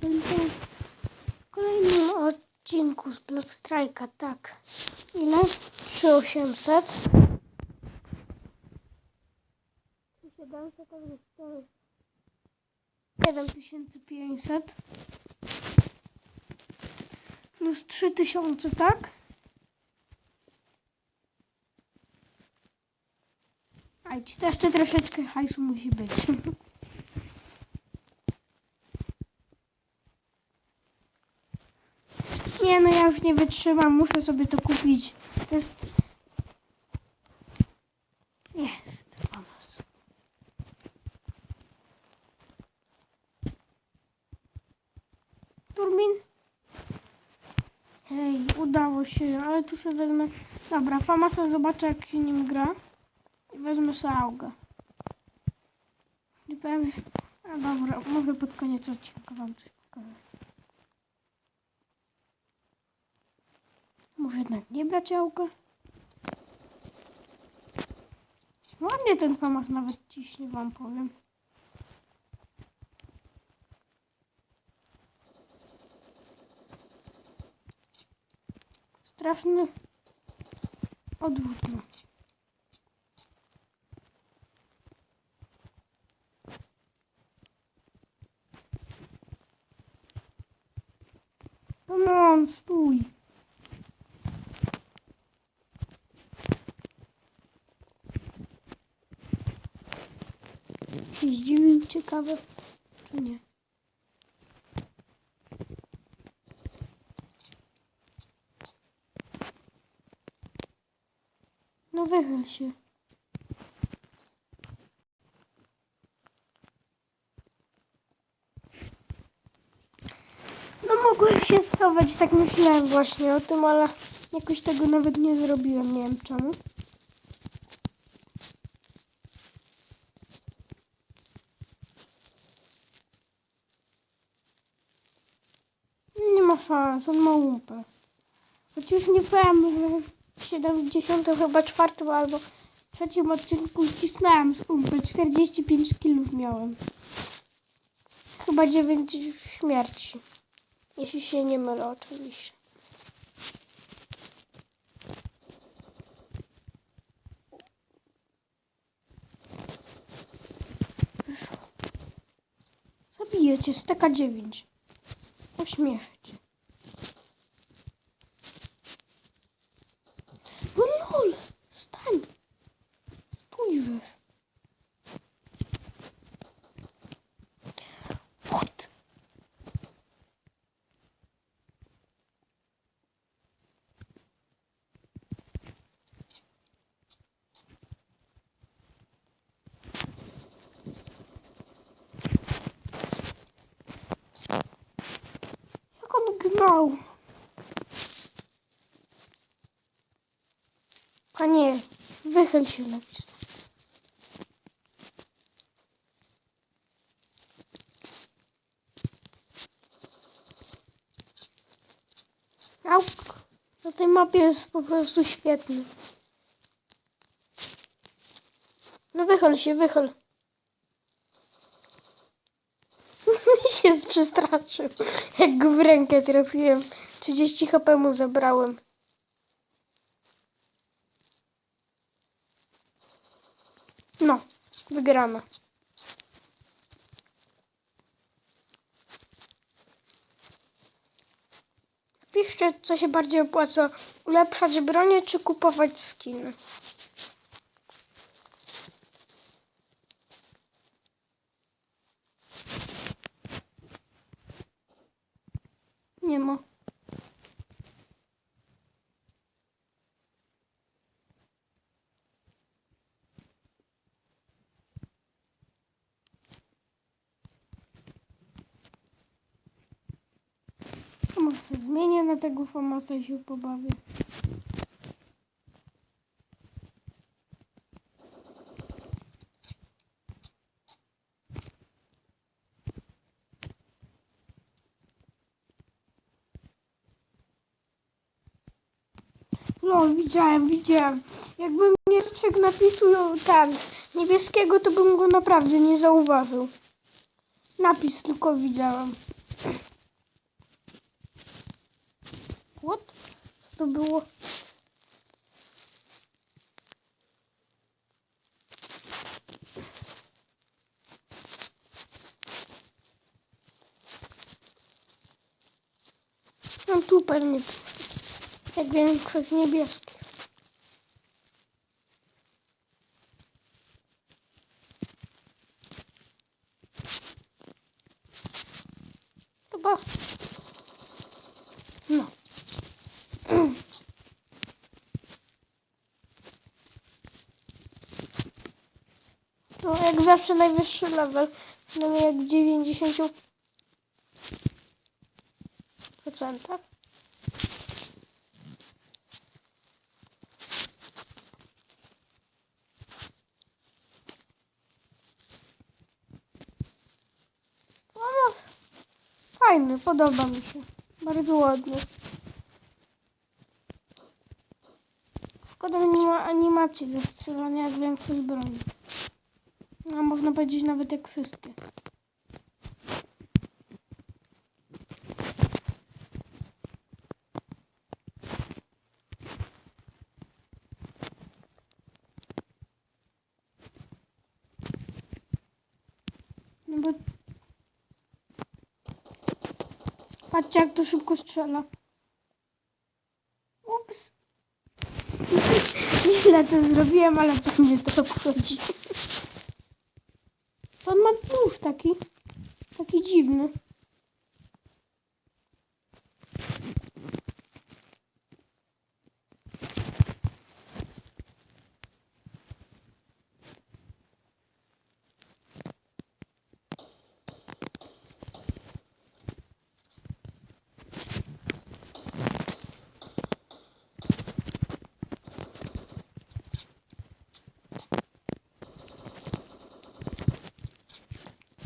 Będę w kolejnym odcinku z Block Strike'a, tak. Ile? 3800. 3700 to jest to jest 7500. Plus 3000, tak? A ci jeszcze troszeczkę hajsu musi być. Nie, no ja już nie wytrzymam, muszę sobie to kupić. To jest... Jest, pomysł. Turbin? Hej, udało się, ale tu sobie wezmę... Dobra, Famasa zobaczę jak się nim gra. I wezmę sobie augę. Nie powiem... A dobra, może pod koniec odcinka wam coś pokażę. Może jednak nie brać jałka? Ładnie ten famas nawet ciśnie, wam powiem. Straszny odwód ma. Come on, stój. Się zdziwił, ciekawe, czy nie. No wychyl się. No mogłem się schować, tak myślałem właśnie o tym, ale jakoś tego nawet nie zrobiłem, nie wiem czemu. Nie ma szans, on ma łupę. Choć już nie powiem, że w 70 chyba czwartym albo trzecim odcinku cisnąłem z umpy. 45 kg miałem. Chyba 9 śmierci. Jeśli się nie mylę oczywiście. Zabiję cię, steka 9. Ośmieszę cię. No lol, stań. Stój wiesz. What? Jak on gnał? A nie, wychyl się lepiej. Na tej mapie jest po prostu świetny. No wychyl się, wychyl. Się przestraszył. Jak go w rękę trafiłem. 30 HP mu zabrałem. No, wygrana. Piszcie, co się bardziej opłaca. Ulepszać bronię, czy kupować skiny. Nie ma. Zmienię na tego Famasa i się pobawię. No, widziałem, widziałem. Jakbym nie strzegł napisu ten niebieskiego, to bym go naprawdę nie zauważył. Napis tylko widziałem. Było? No tu pewnie jak większość niebieskich. No, jak zawsze najwyższy level. Przynajmniej jak w 90%. procentach. No, no, fajny, podoba mi się. Bardzo ładny. Szkoda, że nie ma animacji do strzelania jak większość broni. A można powiedzieć nawet jak wszystkie. No bo... Patrzcie jak to szybko strzela. Ups. Źle to zrobiłem, ale co mnie to obchodzi. Ma nóż taki. Taki dziwny.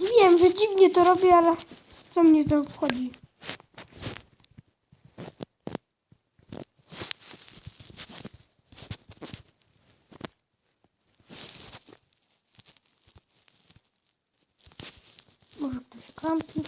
Wiem, że dziwnie to robię, ale co mnie to obchodzi? Może ktoś kampi?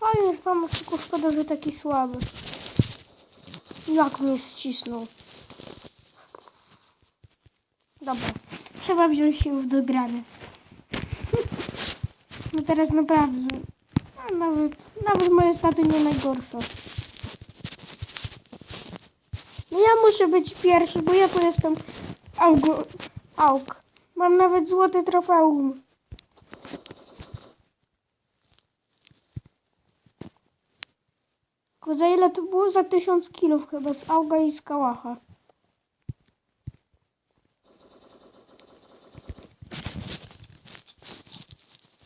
Tak. Fajny pomysł, tylko szkoda, że taki słaby. Jak mnie ścisnął. Dobra, trzeba wziąć się już do grania. No teraz naprawdę, a nawet, nawet moje staty nie najgorsze. No ja muszę być pierwszy, bo ja tu jestem aug. aug. Mam nawet złote trofeum. Za ile to było? Za tysiąc kilów chyba z auga i z kałacha.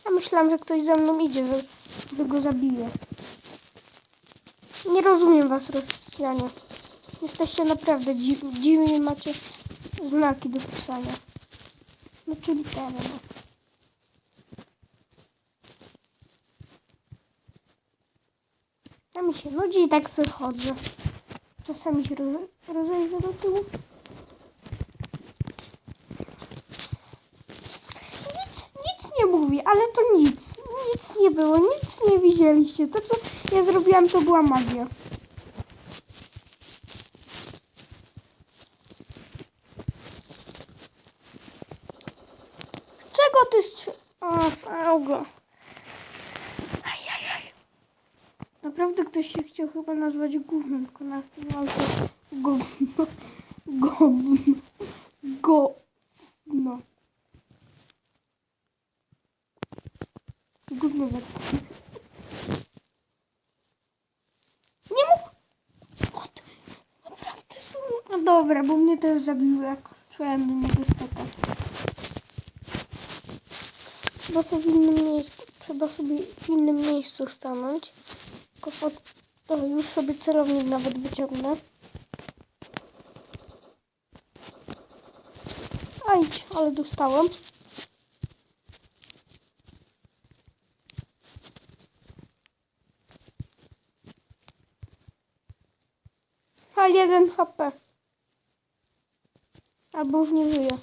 Ja myślałam, że ktoś za mną idzie, że, że go zabije. Nie rozumiem was, Rosjanie. Jesteście naprawdę dzi dziwnie, macie znaki do pisania. Znaczy litery, no. Ja mi się nudzi i tak sobie chodzę. Czasami się roz rozejrzę do tyłu. Nic, nic nie mówi, ale to nic. Nic nie było, nic nie widzieliście. To, co ja zrobiłam, to była magia. Czego ty strze... O, saugo. Ajajaj. Naprawdę ktoś się chciał chyba nazwać gównem, tylko na no, to gówno. Gówno. Gówno. Gówno Nie mógł. What? Naprawdę są... No dobra, bo mnie już zabiło, jak strzałem do niego steka. Trzeba sobie w innym miejscu, trzeba sobie w innym miejscu stanąć. Tylko pod, to już sobie celownik nawet wyciągnę. Ajdź, ale dostałem. A jeden HP. Albo już nie żyje.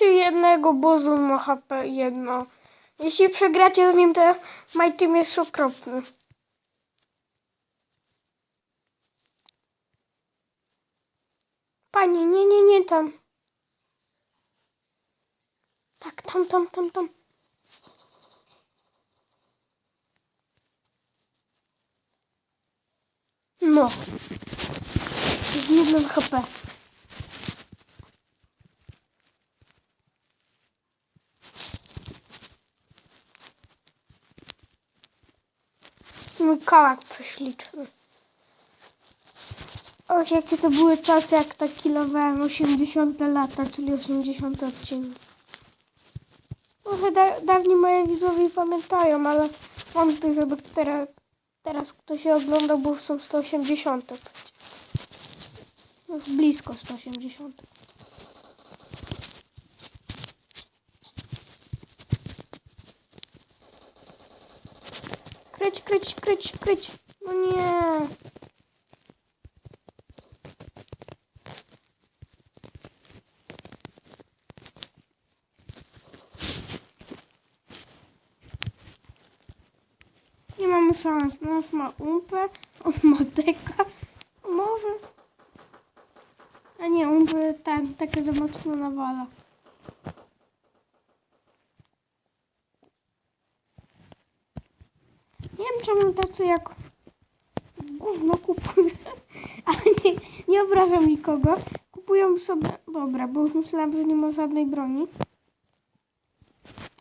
Jednego, bo Zun ma HP jedno. Jeśli przegracie z nim, to my team jest okropny. Panie, nie, nie, nie tam. Tak, tam, tam, tam, tam. No. Z jednym HP. Kałak prześliczny. Och, jakie to były czasy, jak tak kilowałem 80 lata, czyli 80 odcinek. Trochę da dawniej moje widzowie pamiętają, ale wątpię, żeby teraz, teraz ktoś się oglądał, bo już są 180 przecież. Już blisko 180. Kryć, kryć, kryć. No nie. Nie mamy szans. Nasz ma umpę, on ma deka. Może. A nie, umpy tak, takie za mocno nawala. Nie wiem czemu tacy jak gówno kupują, ale nie, nie obrażam nikogo. Kupują sobie, dobra, bo już myślałam, że nie ma żadnej broni.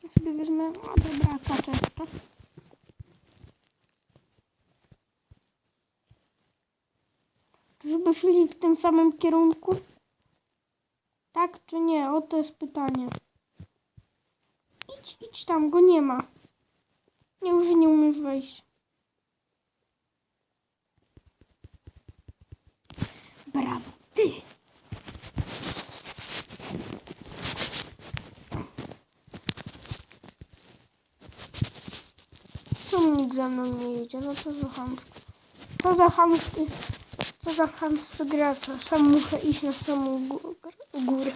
Ja sobie wezmę, o dobra, kaczeczka. Żeby szli w tym samym kierunku? Tak czy nie? O to jest pytanie. Idź, idź tam, go nie ma. Nie, już nie umiesz wejść. Brawo, ty! Czemu nikt ze mną nie jedzie? No to za chamsko. To za chamski. Co za chamstwo gracza. Sam muszę iść na samą gó- górę.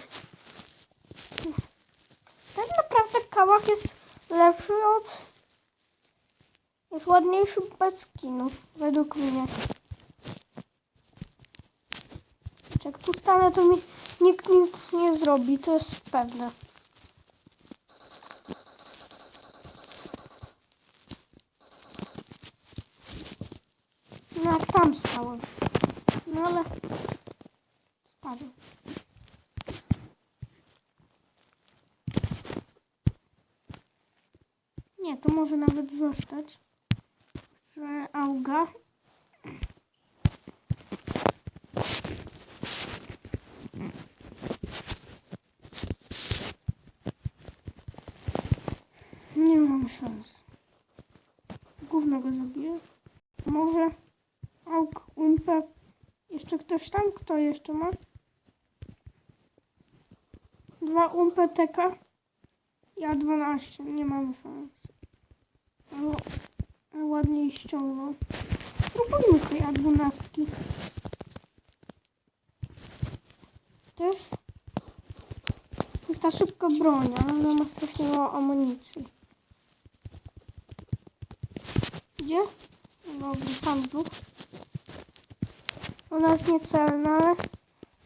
Tak naprawdę kałach jest lepszy od... Jest ładniejszy bez skinów, według mnie. Stanę, to mi nikt nic nie zrobi, to jest pewne. No jak tam stałem. No ale... Spadł. Nie, to może nawet zostać. Z auga. Nie mam szans. Gówno go zabiję. Może auk, umpę. Jeszcze ktoś tam? Kto jeszcze ma? Dwa umpę teka. Ja 12. Nie mam szans. Ale, ale ładniej ściągnął. Spróbujmy tej A12. To jest... To jest ta szybka broń, ale ona ma strasznie mało amunicji. Gdzie? Dobry, sam duch. Ona jest niecelna, ale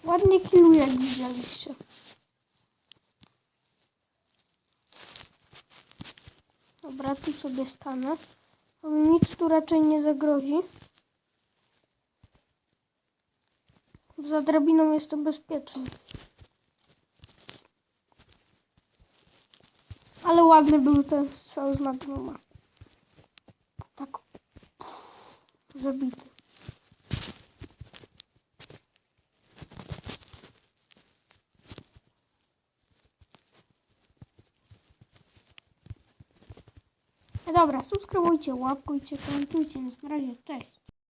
ładnie kiluje, jak widzieliście. Dobra, tu sobie stanę. Ale Nic tu raczej nie zagrozi. Za drabiną jest to bezpieczne. Ale ładny był ten strzał z Magnuma. Dobra, subskrybujcie, łapkujcie, komentujcie. Na razie, cześć.